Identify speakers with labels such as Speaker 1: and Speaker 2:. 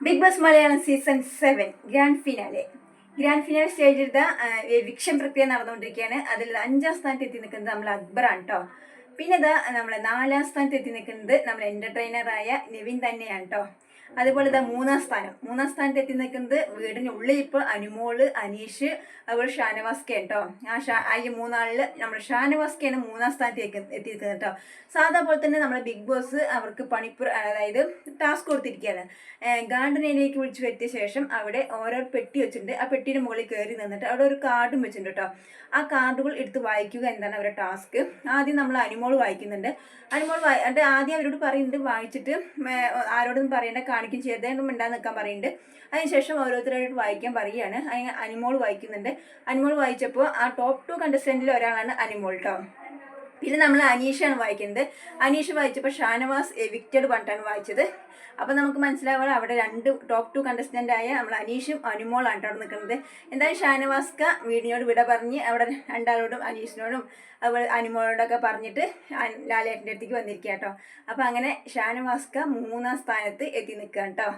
Speaker 1: Bigg Boss Malayalam season seven grand finale grand finale സ്റ്റേജിൽ വിക്ഷം പ്രക്രിയ നടന്നുകൊണ്ടിരിക്കുകയാണ്. അതിൽ അഞ്ചാം സ്ഥാനത്ത് എത്തി നിൽക്കുന്നത് നമ്മൾ അക്ബറാണ് കേട്ടോ പിന്നെ ഇതാ നമ്മൾ നാലാം സ്ഥാനത്ത് എത്തി നിൽക്കുന്നത് നമ്മൾ എന്റർടൈനറായ നിവിൻ തന്നെയാണ് കേട്ടോ അതുപോലെ ഇതാ മൂന്നാം സ്ഥാനം. മൂന്നാം സ്ഥാനത്ത് എത്തി നിൽക്കുന്നത് വീടിനുള്ളിൽ ഇപ്പോൾ അനുമോൾ അനീഷ് അതുപോലെ ഷാനവാസ്ക കേട്ടോ ആ ഷാ ഈ മൂന്നാളിൽ നമ്മൾ ഷാനവാസ്കയാണ് മൂന്നാം സ്ഥാനത്ത് എത്തി നിൽക്കുന്നത് കേട്ടോ സാധാ പോലെ തന്നെ നമ്മൾ ബിഗ് ബോസ് അവർക്ക് പണിപ്പുര അതായത് ടാസ്ക് കൊടുത്തിരിക്കുകയാണ്. ഗാർഡൻ ഏരിയയ്ക്ക് വിളിച്ചു വരുത്തിയ ശേഷം അവിടെ ഓരോ പെട്ടി വെച്ചിട്ടുണ്ട്. ആ പെട്ടിയുടെ മുകളിൽ കയറി നിന്നിട്ട് അവിടെ ഒരു കാർഡും വെച്ചിട്ടുണ്ട് കേട്ടോ ആ കാർഡുകൾ എടുത്ത് വായിക്കുക എന്താണ് അവരുടെ ടാസ്ക്. ആദ്യം നമ്മൾ അനിമോൾ വായിക്കുന്നുണ്ട്. അനിമോൾ വായി ആദ്യം അവരോട് പറയുന്നുണ്ട് വായിച്ചിട്ട് ആരോടും പറയേണ്ട കാണിക്കും ചെയ്തതൊന്നും മിണ്ടാൻ നിൽക്കാൻ പറയുന്നുണ്ട്. അതിനുശേഷം ഓരോരുത്തരായിട്ട് വായിക്കാൻ പറയുകയാണ്. അതിന് അനിമോൾ വായിക്കുന്നുണ്ട്. അനിമോൾ വായിച്ചപ്പോൾ ആ ടോപ്പ് ടു കണ്ടസ്റ്റന്റിൽ ഒരാളാണ് അനിമോൾ കേട്ടോ പിന്നെ നമ്മൾ അനീഷാണ് വായിക്കുന്നത്. അനീഷ് വായിച്ചപ്പോൾ ഷാനവാസ് എവിക്റ്റഡ് പറഞ്ഞിട്ടാണ് വായിച്ചത്. അപ്പോൾ നമുക്ക് മനസ്സിലാവുക അവിടെ രണ്ട് ടോപ്പ് ടു കണ്ടസ്റ്റന്റ് ആയ നമ്മൾ അനീഷും അനുമോളാണ് കേട്ടോ നിൽക്കുന്നത്. എന്തായാലും ഷാനവാസ്ക വീടിനോട് വിട പറഞ്ഞ് അവിടെ രണ്ടാളോടും അനീഷിനോടും അതുപോലെ അനുമോളോടൊക്കെ പറഞ്ഞിട്ട് ലാലേട്ടന്റെ അടുത്തേക്ക് വന്നിരിക്കുക കേട്ടോ. അപ്പോൾ അങ്ങനെ ഷാനവാസ്ക മൂന്നാം സ്ഥാനത്ത് എത്തി നിൽക്കുക കേട്ടോ.